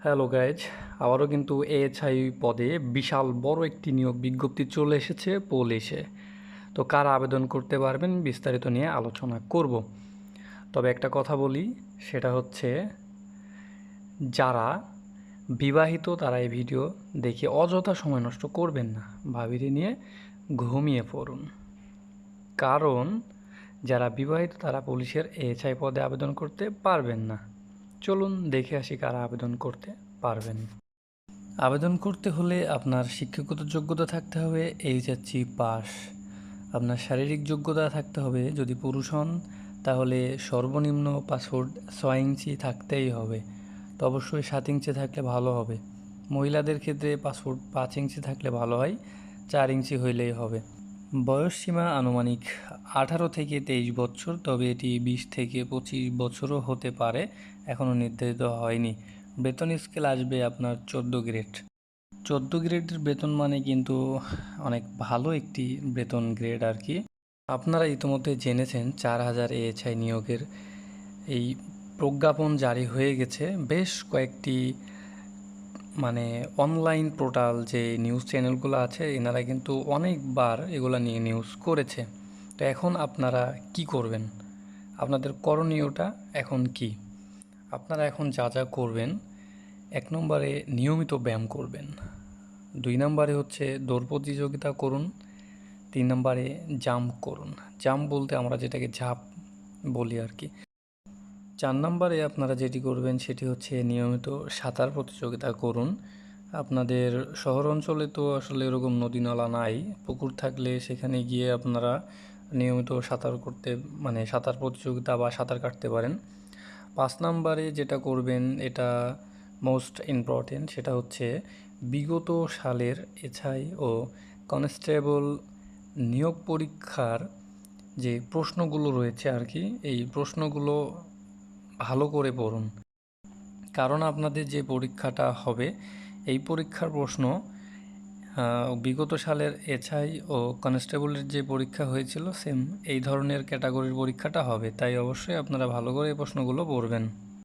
Hello guys আবারও কিন্তু এএচআই পদে বিশাল বড় একটি নিয়োগ বিজ্ঞপ্তি চলে এসেছে পুলিশে তো কারা আবেদন করতে পারবেন বিস্তারিত নিয়ে আলোচনা করব। তবে একটা কথা বলি, সেটা হচ্ছে যারা বিবাহিত তারা এই ভিডিও দেখে অযথা সময় নষ্ট করবেন না। ভাবিরে নিয়ে ঘুমিয়ে পড়ুন। কারণ যারা বিবাহিত তারা পুলিশের এএচআই পদে আবেদন করতে পারবেন না। চলুন দেখে আসি কারা আবেদন করতে পারবেন। আবেদন করতে হলে আপনার শিক্ষাগত যোগ্যতা থাকতে হবে এইচ এইচএসসি পাস। আপনার শারীরিক যোগ্যতা থাকতে হবে, যদি পুরুষ হন, তাহলে সর্বনিম্ন পাসপোর্ট ছয় ইঞ্চি থাকতেই হবে। তো অবশ্যই সাত ইঞ্চি থাকলে ভালো হবে। মহিলাদের ক্ষেত্রে পাসপোর্ট পাঁচ ইঞ্চি থাকলে ভালো হয়, চার ইঞ্চি হইলেই হবে। বয়স সীমা আনুমানিক আঠারো থেকে তেইশ বছর, তবে এটি বিশ থেকে পঁচিশ বছরও হতে পারে, এখনও নির্ধারিত হয়নি। বেতন স্কেল আসবে আপনার চোদ্দ গ্রেড। চোদ্দ গ্রেডের বেতন মানে কিন্তু অনেক ভালো একটি বেতন গ্রেড আর কি। আপনারা ইতিমধ্যে জেনেছেন চার হাজার এএচআই নিয়োগের এই প্রজ্ঞাপন জারি হয়ে গেছে। বেশ কয়েকটি মানে অনলাইন পোর্টাল যে নিউজ চ্যানেলগুলো আছে, এনারা কিন্তু অনেকবার এগুলো নিয়ে নিউজ করেছে। তো এখন আপনারা কি করবেন? আপনাদের করণীয়টা এখন কি? আপনারা এখন যা যা করবেন, এক নম্বরে নিয়মিত ব্যায়াম করবেন। দুই নম্বরে হচ্ছে দৌড় প্রতিযোগিতা করুন। তিন নম্বরে জাম্প করুন। জাম্প বলতে আমরা যেটাকে ঝাঁপ বলি আর কি। চার নম্বরে আপনারা যেটি করবেন সেটি হচ্ছে নিয়মিত সাঁতার প্রতিযোগিতা করুন। আপনাদের শহর অঞ্চলে তো আসলে এরকম নদী নালা নাই। পুকুর থাকলে সেখানে গিয়ে আপনারা নিয়মিত সাঁতার করতে মানে সাঁতার প্রতিযোগিতা বা সাঁতার কাটতে পারেন। পাঁচ নম্বরে যেটা করবেন, এটা মোস্ট ইম্পর্টেন্ট সেটা হচ্ছে বিগত সালের এছাই ও কনস্টেবল নিয়োগ পরীক্ষার যে প্রশ্নগুলো রয়েছে আর কি, এই প্রশ্নগুলো ভালো করে পড়ুন। কারণ আপনাদের যে পরীক্ষাটা হবে, এই পরীক্ষার প্রশ্ন বিগত সালের এছআই ও কনস্টেবলের যে পরীক্ষা হয়েছিল সেম এই ধরনের ক্যাটাগরির পরীক্ষাটা হবে। তাই অবশ্যই আপনারা ভালো করে এই প্রশ্নগুলো পড়বেন।